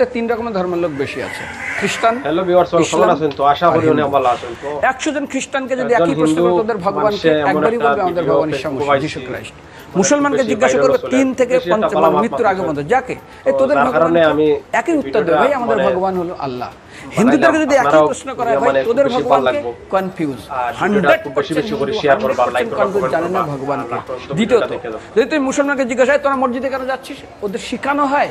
পৃথিবীতে তিন রকমের ধর্মের লোক বেশি আছে। খ্রিস্টান হ্যালো ভিউয়ার্স কেমন ইসলাম আছেন তো? আশা করি অনেক ভালো আছেন তো। একশো জন খ্রিস্টানকে যদি একই প্রশ্ন করে তোদের ভগবানকে একবারই বলবে আমাদের ভগবান। যিশু খ্রাইস্ট। মুসলমানকে জিজ্ঞাসা করবে তিন থেকে ভালো মাপ মৃত্যুর আগে। পর্যন্ত যাকে? এই তোদের ভগবান একই উত্তর দেবে ভাই আমাদের মানে ভগবান হলো আল্লাহ। হিন্দুদেরকে যদি একই প্রশ্ন করা হয় মানে তোদের বেশি ভালো ভগবানকে কনফিউজ আর ভিডিওটা হান্ড্রেড খুব বেশি বেশি করে share করবা, like করবা, comment জানে না করবা। ভগবানকে। দ্বিতীয়ত। যদি তুই মুসলমানকে জিজ্ঞাসা হয় তোরা মসজিদে কেন যাচ্ছিস? ওদের শেখানো হয়।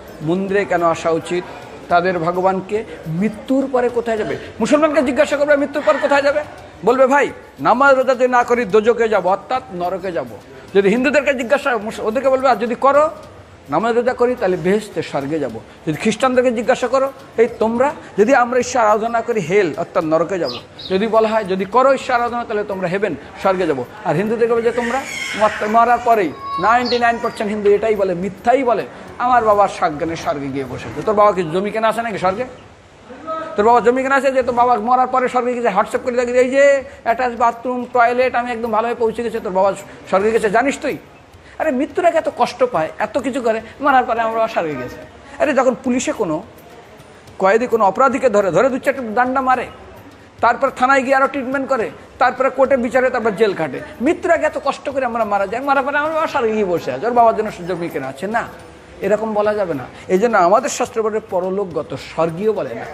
মন্দিরে কেন আসা উচিত? তাদের ভগবানকে মৃত্যুর পরে কোথায় যাবে? মুসলমানকে জিজ্ঞাসা করবে, মৃত্যুর পর কোথায় যাবে? বলবে, ভাই, নামাজ রোজা যদি না করি দোজকে যাব, অর্থাৎ নরকে যাব। যদি হিন্দুদেরকে জিজ্ঞাসা ওদেরকে বলবে, আর যদি করো, নামাজ রোজা করি, তাহলে বেহেস্তে স্বর্গে যাব। যদি খ্রিস্টানদেরকে জিজ্ঞাসা করো, এই তোমরা, যদি আমরা ঈশ্বর আরাধনা করি, হেল, অর্থাৎ নরকে যাব। যদি বলা হয়, যদি করো ঈশ্বর আরাধনা, তাহলে তোমরা হেবেন, স্বর্গে যাব। আর হিন্দুদেরকে বলে যে, তোমরা মর- মরার পরেই নাইনটি নাইন পার্সেন্ট হিন্দু এটাই বলে, মিথ্যাই বলে। আমার বাবার সাজ্ঞানে স্বর্গে গিয়ে বসেছে। তোর বাবা কি জমি কেনা আছে নাকি স্বর্গে? তোর বাবা জমি কেনা আছে যে তোর বাবা মরার পরে স্বর্গে গেছে হোয়াটসঅ্যাপ করে দেখি এই যে অ্যাটাচ বাথরুম, টয়লেট, আমি একদম ভালোভাবে পৌঁছে গেছে, তোর বাবা স্বর্গে গেছে, জানিস তুই? আরে মৃত্যুর এত কষ্ট পায়, এত কিছু করে, মরার পরে আমার বাবা স্বর্গে গেছে। আরে যখন পুলিশে কোনো কয়েদি, কোনো অপরাধীকে ধরে ধরে দু চারটে দান্ডা মারে, তারপর থানায় গিয়ে আরও ট্রিটমেন্ট করে, তারপরে কোর্টে বিচারে, তারপর জেল কাটে মৃত্যুর আগে এত কষ্ট করে আমরা মারা যাই মারা পরে আমার বাবা স্বর্গে গিয়ে বসে আছে, ওর বাবার জন্য জমি কেনা আছে, না। এরকম বলা যাবে না। এই জন্য আমাদের শাস্ত্র বলে পরলোকগত স্বর্গীয় বলে না।